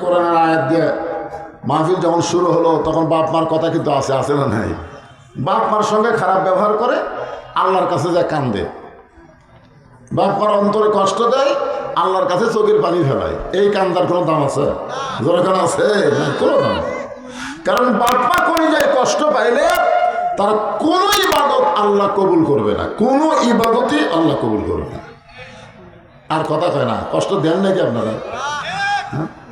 কোরআনের আয়াত দিয়ে মাহফিল যখন শুরু হলো, তখন বাপ মার কথা কিন্তু আছে আছে না নাই? বাপ মার সঙ্গে খারাপ ব্যবহার করে আল্লাহর কাছে যায় কান্দে। বাপ মার অন্তরে কষ্ট দেয়, আল্লাহর কাছে চোখের পানি ফেলায়। এই কান্দার কোনো দাম আছে? যেরকম আছে? কোনো দাম। কারণ বাপ মা করে যায় কষ্ট পাইলে তার কোনো ইবাদত আল্লাহ কবুল করবে না। কোনো ইবাদতই আল্লাহ কবুল করবে না। আর কথা কয় না, কষ্ট দেন নাকি আপনারা? হ্যাঁ?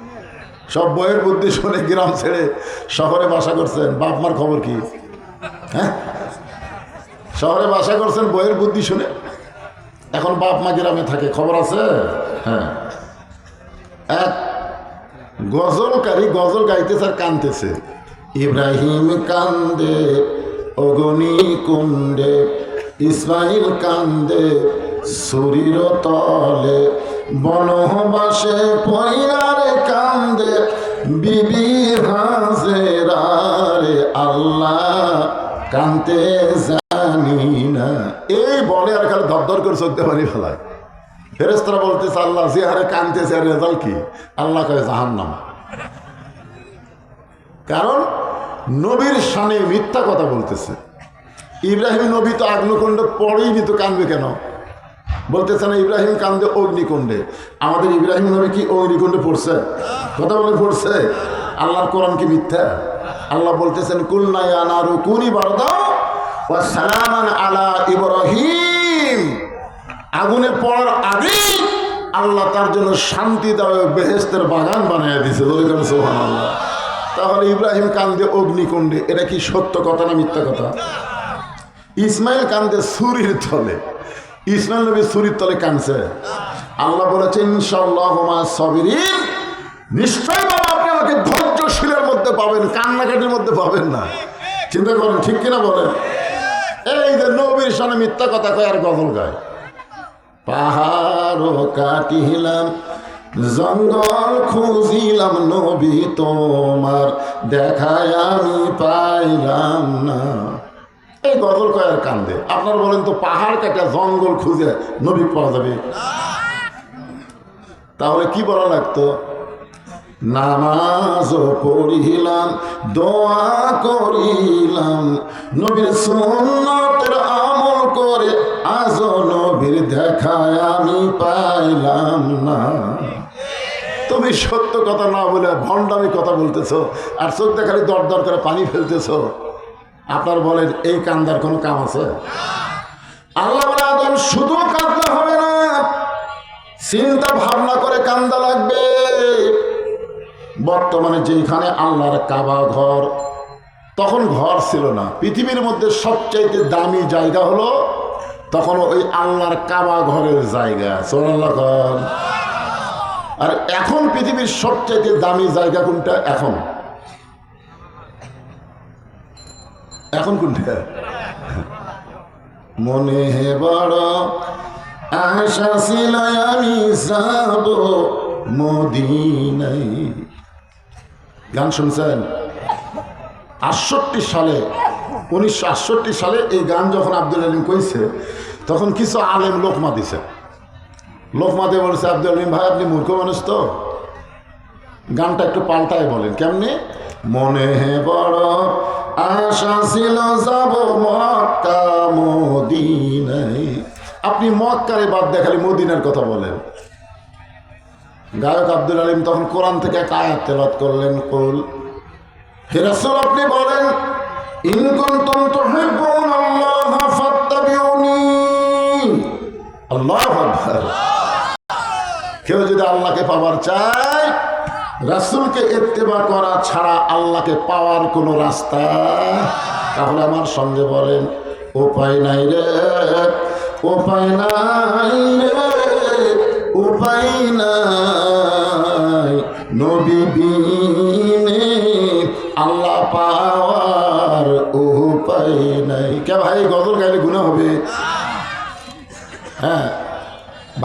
সব বইয়ের বুদ্ধি শুনে গ্রাম ছেড়ে শহরে বাসা করছেন। বাপ মার খবর কি? হ্যাঁ? শহরে বাসা করছেন বইয়ের বুদ্ধি শুনে? এখন বাপ মা গ্রামে থাকে, খবর আছে? হ্যাঁ। এক, গজলকারী গজল গাইতেছে আর কানতেছে। ইব্রাহিম কান্দে, অগনি কুণ্ডে, ইসমাইল কান্দে শরীর তলে, বনবাসে পয়নারে বিবি হাজেরারে আল্লাহ কানতে জানি না। এই বলে আর করে চলতে পারি ফেলায়। ফেরেস্তরা বলতেছে, আল্লাহ, যে হারে কানতেছে আর কি? আল্লাহ কয়ে, জাহান্নাম। কারণ নবীর সানে মিথ্যা কথা বলতেছে। ইব্রাহিম নবী তো আগ্নকুণ্ড পরেই তো কানবে কেন? বলতেছে না, ইব্রাহিম কান্দে অগ্নিকুণ্ডে। আমাদের ইব্রাহিম নবী কি অগ্নিকুণ্ডে পড়ছে? কথা বলে পড়ছে? আল্লাহর কোরআন কি মিথ্যা? আল্লাহ বলতেছেন কুলনায়ানারু কুনি বারদা ও আলা ইব্রাহিম। আগুনে পড়ার আগেই আল্লাহ তার জন্য শান্তিদায়ক বেহেস্তের বাগান বানিয়ে দিছে সোহান আল্লাহ তাহলে ইব্রাহিম কান্দে অগ্নিকুণ্ডে, এটা কি সত্য কথা না মিথ্যা কথা? ইসমাইল কান্দে সুরির তলে ইসমাইল নবী সুরির তলে কানছে। আল্লাহ বলেছেন নিশ্চয় বাবা আপনি আমাকে ধৈর্যশীলের মধ্যে পাবেন, কান্নাকাটির মধ্যে পাবেন না। চিন্তা করেন, ঠিক কিনা বলেন? এই যে নবীর সামনে মিথ্যা কথা কয় আর গজল গায়। পাহাড় কাটিলাম, জঙ্গল খুঁজিলাম, নবী তোমার দেখায় আমি পাইলাম না। এই গজল কয়ার কান্দে। আপনার বলেন তো পাহাড় কাটা জঙ্গল খুঁজে নবী পাওয়া যাবে? তাহলে কি বলা লাগতো? নামাজ পড়িলাম, দোয়া করিলাম, নবীর সুন্নতের আমল করে আজ নবীর দেখায় আমি পাইলাম না। তুমি সত্য কথা না বলে ভণ্ডামি কথা বলতেছো, আর চোখ দেখালি দর দর করে পানি ফেলতেছো। আপনার বলেন, এই কান্দার কোনো কাম আছে? আল্লাহ আদম, শুধু কাঁদলে হবে না। চিন্তা ভাবনা করে কান্দা লাগবে। বর্তমানে যেখানে আল্লাহর কাবা ঘর, তখন ঘর ছিল না। পৃথিবীর মধ্যে সবচাইতে দামি জায়গা হলো তখন ওই আল্লাহর কাবা ঘরের জায়গা। সোনাল্লাহ ঘর আর এখন পৃথিবীর সবচাইতে দামি জায়গা কোনটা? এখন। এখন কোনটা? মনে হে বড় আশা আমি যাব মদিনাই গান শুনছেন? আটষট্টি সালে, উনিশশো আটষট্টি সালে এই গান যখন আব্দুল আলিম কইছে, তখন কিছু আলেম লোকমা দিছে লোকমা দিয়ে বলেছে, আব্দুল আলিম ভাই, আপনি মূর্খ মানুষ তো? গানটা একটু পাল্টায় বলেন। কেমনি? মনে বড় আশা ছিল যাব মক্কা মদিনাই আপনি মক্কারে বাদ দেখালি মদিনার কথা বলেন। গায়ক আব্দুল আলিম তখন কোরআন থেকে একটা আয়াত তেলাত করলেন, কুল। হিরাসুল আপনি বলেন, ইন কুনতুম তুহিব্বুন আল্লাহ ফাত্তাবিউনি। আল্লাহু আকবার। কেউ যদি আল্লাহকে পাওয়ার চায় রাসূলকে ইত্তেবা করা ছাড়া আল্লাহকে পাওয়ার কোনো রাস্তা? তাহলে আমার সঙ্গে বলেন, উপায় নাই রে, উপায় নাই রে, উপায় নাই। নবী আল্লাহ পাওয়ার উপায় নাই। কে ভাই, গজল গাইলে গুণা হবে। হ্যাঁ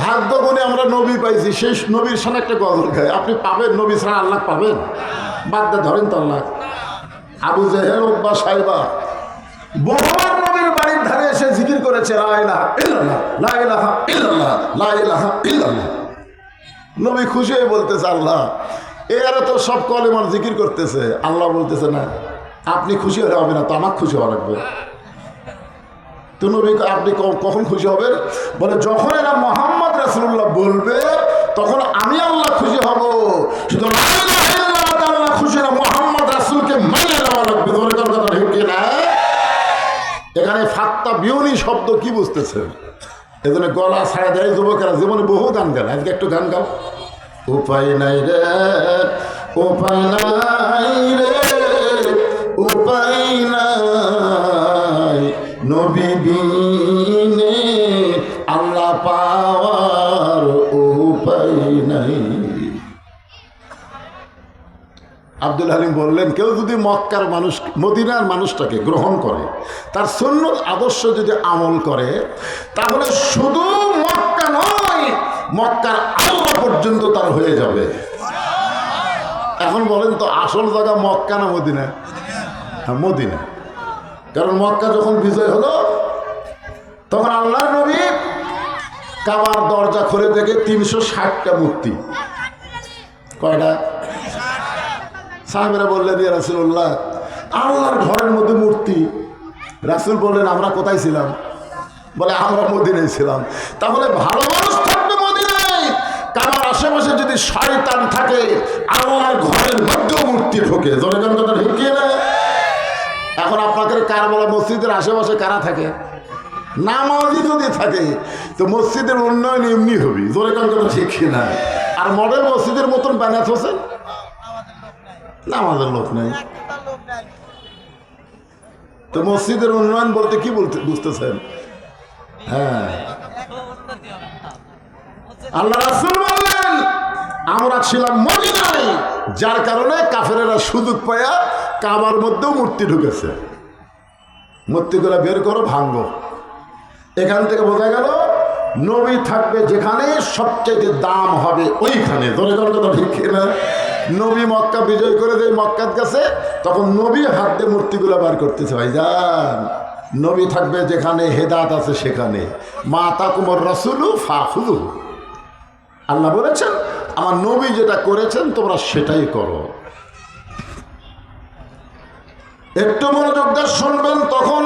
ভাগ্য গুণে আমরা নবী পাইছি সেই নবীর সামনে একটা গজল গায় আপনি পাবেন, নবী ছাড়া আল্লাহ পাবেন? বাদ দিয়ে ধরেন তো আল্লাহ। আবু জেহেল বা সাইবা। বহুবার নবীর বাড়ির ধারে এসে জিকির করেছে নবী খুশি হয়ে বলতেছে, আল্লাহ এরা তো সব কলেমার জিকির করতেছে। আল্লাহ বলতেছে, না, আপনি খুশি হলে হবে না, তো আমার খুশি হওয়া লাগবে। তো নবী আপনি কখন খুশি হবেন? বলে, যখন এরা মোহাম্মদ রাসুল্লাহ বলবে, তখন আমি আল্লাহ খুশি হব। শুধু আল্লাহ খুশি না মোহাম্মদ রাসুলকে মানে নেওয়া লাগবে। ধরে কথা ঠিক না এখানে ফাত্তা বিউনি শব্দ কি বুঝতেছেন এজন্য গলা ছাড়া দেয় যুবকেরা, জীবনে বহু গান গান আজকে একটু গান গাও। উপায় নাই রে, উপায় নাই রে, উপায় নাই। নবী বিনে আল্লাহ পাওয়ার উপায় নাই। আব্দুল হালিম বললেন, কেউ যদি মক্কার মানুষ, মদিনার মানুষটাকে গ্রহণ করে, তার সুন্নত আদর্শ যদি আমল করে, তাহলে শুধু মক্কা নয়, মক্কার আল্লাহ পর্যন্ত তার হয়ে যাবে। এখন বলেন তো, আসল জায়গা মক্কা না মদিনা? হ্যাঁ মদিনা। কারণ মক্কা যখন বিজয় হলো, তখন আল্লাহর নবী কাবার দরজা খুলে দেখে তিনশো ষাটটা মূর্তি। কয়টা? সাহেবেরা বললেন, ইয়া রাসুল্লাহ আল্লাহর ঘরের মধ্যে মূর্তি। রাসুল বললেন, আমরা কোথায় ছিলাম? বলে, আমরা মদিনায় ছিলাম। তাহলে ভালো মানুষ থাকবে মদিনায়। কারণ আশেপাশে যদি শয়তান থাকে, আল্লাহর ঘরের মধ্যেও মূর্তি ঢোকে। জনগণ কথা ঢুকিয়ে না? এখন আপনাকে কারবালা মসজিদের আশেপাশে কারা থাকে? নামাজি যদি থাকে, তো মসজিদের উন্নয়ন এমনি হবে। জোরে কান কথা ঠিক না আর মডেল মসজিদের মতন বানাত হোসেন না, আমাদের লোক নেই। তো মসজিদের উন্নয়ন বলতে কি বলতে বুঝতেছেন? হ্যাঁ। আল্লাহ আমরা ছিলাম মদিনায়। যার কারণে কাফেরেরা সুযোগ পায়া কাবার মধ্যেও মূর্তি ঢুকেছে। মূর্তিগুলো বের করো ভাঙ্গো এখান থেকে বোঝা গেল, নবী থাকবে যেখানে সবচেয়ে দাম হবে ওইখানে। ধরে গেল কথা ঠিক না নবী মক্কা বিজয় করে যে মক্কার কাছে তখন নবী হাত দিয়ে মূর্তিগুলো বার করতেছে ভাই যান নবী থাকবে যেখানে হেদাত আছে সেখানে। মা তাকুমর রসুলু ফাহুলু আল্লাহ বলেছেন, আমার নবী যেটা করেছেন তোমরা সেটাই করো। একটু মনোযোগ দিয়ে শুনবেন তখন।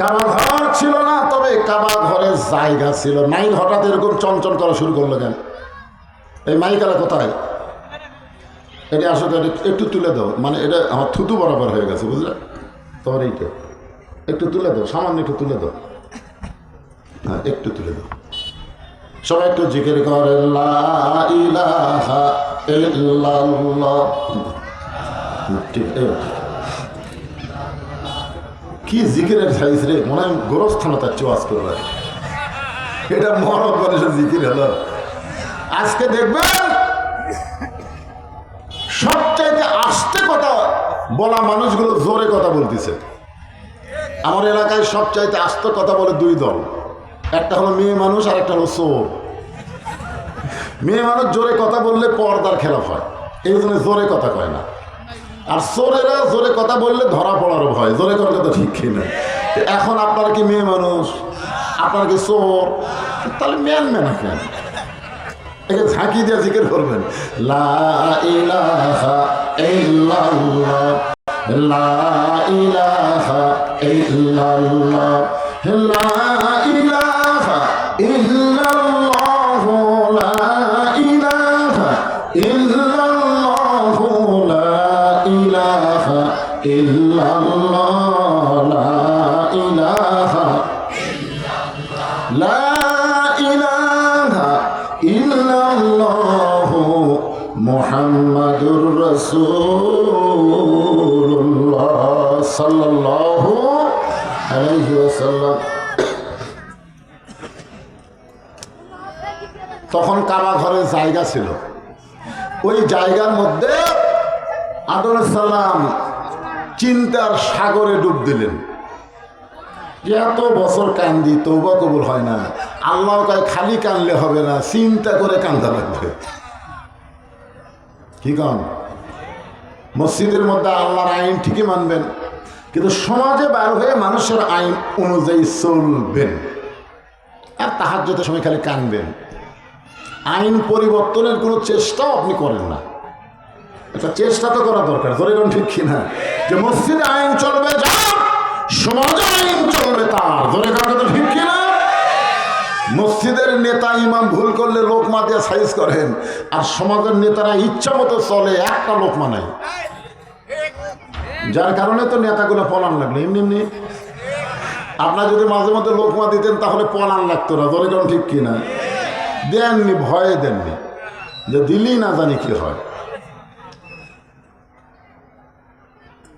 কাবা ঘর ছিল না, তবে কাবা ঘরের জায়গা ছিল। মাইক হঠাৎ এরকম চঞ্চল করা শুরু করল কেন? এই মাইক মাইকারা কোথায়? এটা আসলে একটু তুলে দাও। মানে এটা আমার থুতু বরাবর হয়ে গেছে, বুঝলে? তোমার এইটা। একটু তুলে দাও, সামান্য একটু তুলে দাও। হ্যাঁ একটু তুলে দাও। সবাই একটু জিকির করে ঠিক এই কি জিকিরের সাইজ রে? মনে হয় গোরস্থানে তার চোয়াজ করবে এটা মরদ মানুষের জিকির হলো। আজকে দেখবেন, সবচাইতে আস্তে কথা বলা মানুষগুলো জোরে কথা বলতেছে। আমার এলাকায় সবচাইতে আস্তে কথা বলে দুই দল। একটা হলো মেয়ে মানুষ, আর একটা হলো চোর। মেয়ে মানুষ জোরে কথা বললে পর্দার খেলাফ হয় এই জন্য জোরে কথা কয় না। আর চোরেরা জোরে কথা বললে ধরা পড়ার ভয়। জোরে কথা তো ঠিক কিনা। এখন আপনার কি মেয়ে মানুষ? আপনার কি চোর? তাহলে ম্যান ম্যান কেন? একে ঝাঁকি দিয়ে জিজ্ঞেস করবেন। লা ইলাহা ইল্লাল্লাহ। লা ইলাহা ইল্লাল্লাহ। লা ইলাহা ইল্লাল্লাহ। লা ইলাহা ইল্লাল্লাহ। তখন কারা ঘরে জায়গা ছিল। ওই জায়গার মধ্যে আদর সালাম চিন্তার সাগরে ডুব দিলেন। এত বছর কান্দি তৌবা কবুল হয় না। আল্লাহ কয়, খালি কানলে হবে না, চিন্তা করে কান্দা লাগবে। কি কন? মসজিদের মধ্যে আল্লাহর আইন ঠিকই মানবেন, কিন্তু সমাজে বার হয়ে মানুষের আইন অনুযায়ী চলবেন। আর তাহার যত সময় খালি কানবেন। আইন পরিবর্তনের কোনো চেষ্টাও আপনি করেন না। একটা চেষ্টা তো করা দরকার, ধরে কোন ঠিক কিনা। যে মসজিদে আইন চলবে যার সমাজে আইন চলবে তার ধরে কার কথা ঠিক কিনা? মসজিদের নেতা ইমাম ভুল করলে লোকমা দিয়ে সাইজ করেন। আর সমাজের নেতারা ইচ্ছা মতো চলে, একটা লোকমা নাই যার কারণে তো নেতাগুলো পলান লাগল, এমনি এমনি। আপনার যদি মাঝে মধ্যে লোকমা দিতেন তাহলে পলান লাগতো না, ধরে কারণ ঠিক কিনা? দেননি, ভয়ে দেননি। যে দিলেই না জানি কি হয়।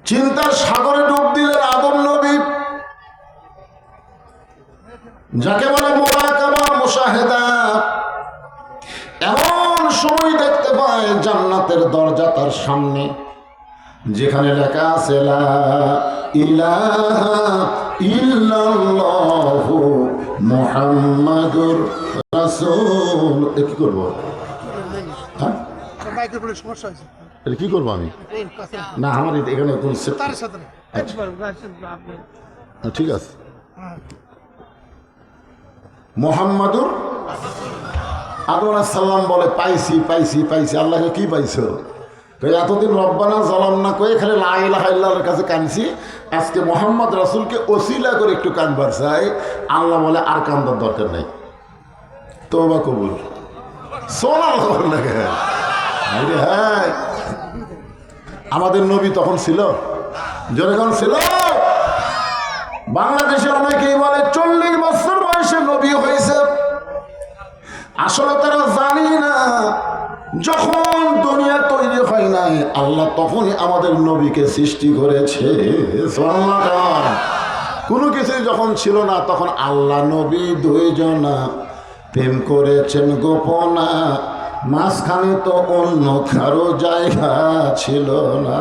চিন্তার সাগরে ডুব দিলেন আদম নবী। যাকে বলে মুশাহেদা। এমন সময় দেখতে পায় জান্নাতের দরজা তার সামনে, যেখানে লেখা আছে মুহাম্মাদুর কি করব? হ্যাঁ? সমস্যা হয়েছে। এটা কি করব আমি? না আমার এখানে কোন। আচ্ছা। আপনি। ঠিক আছে। হ্যাঁ। মোহাম্মদুর আদম সাল্লাম বলে পাইছি পাইছি পাইছি আল্লাহকে কি পাইছো? এতদিন রব্বানা জলাম না কয়ে খালি লাইলাহার কাছে কানছি আজকে মোহাম্মদ রাসুলকে ওসিলা করে একটু কানবার চাই। আল্লাহ বলে আর কান্দার দরকার নেই। তোবা কবুল। সোনার খবর লাগে। আরে হ্যাঁ। আমাদের নবী তখন ছিল? যখন ছিল? বাংলাদেশে অনেকেই বলে চল্লিশ বছর বয়সে নবী হয়েছে। আসলে তারা জানি না, যখন দুনিয়া তৈরি হয় নাই, আল্লাহ তখনই আমাদের নবীকে সৃষ্টি করেছে। কোনো কিছুই যখন ছিল না, তখন আল্লাহ নবী দুইজনা প্রেম করেছেন গোপনা। মাঝখানে তো অন্য কারও জায়গা ছিল না।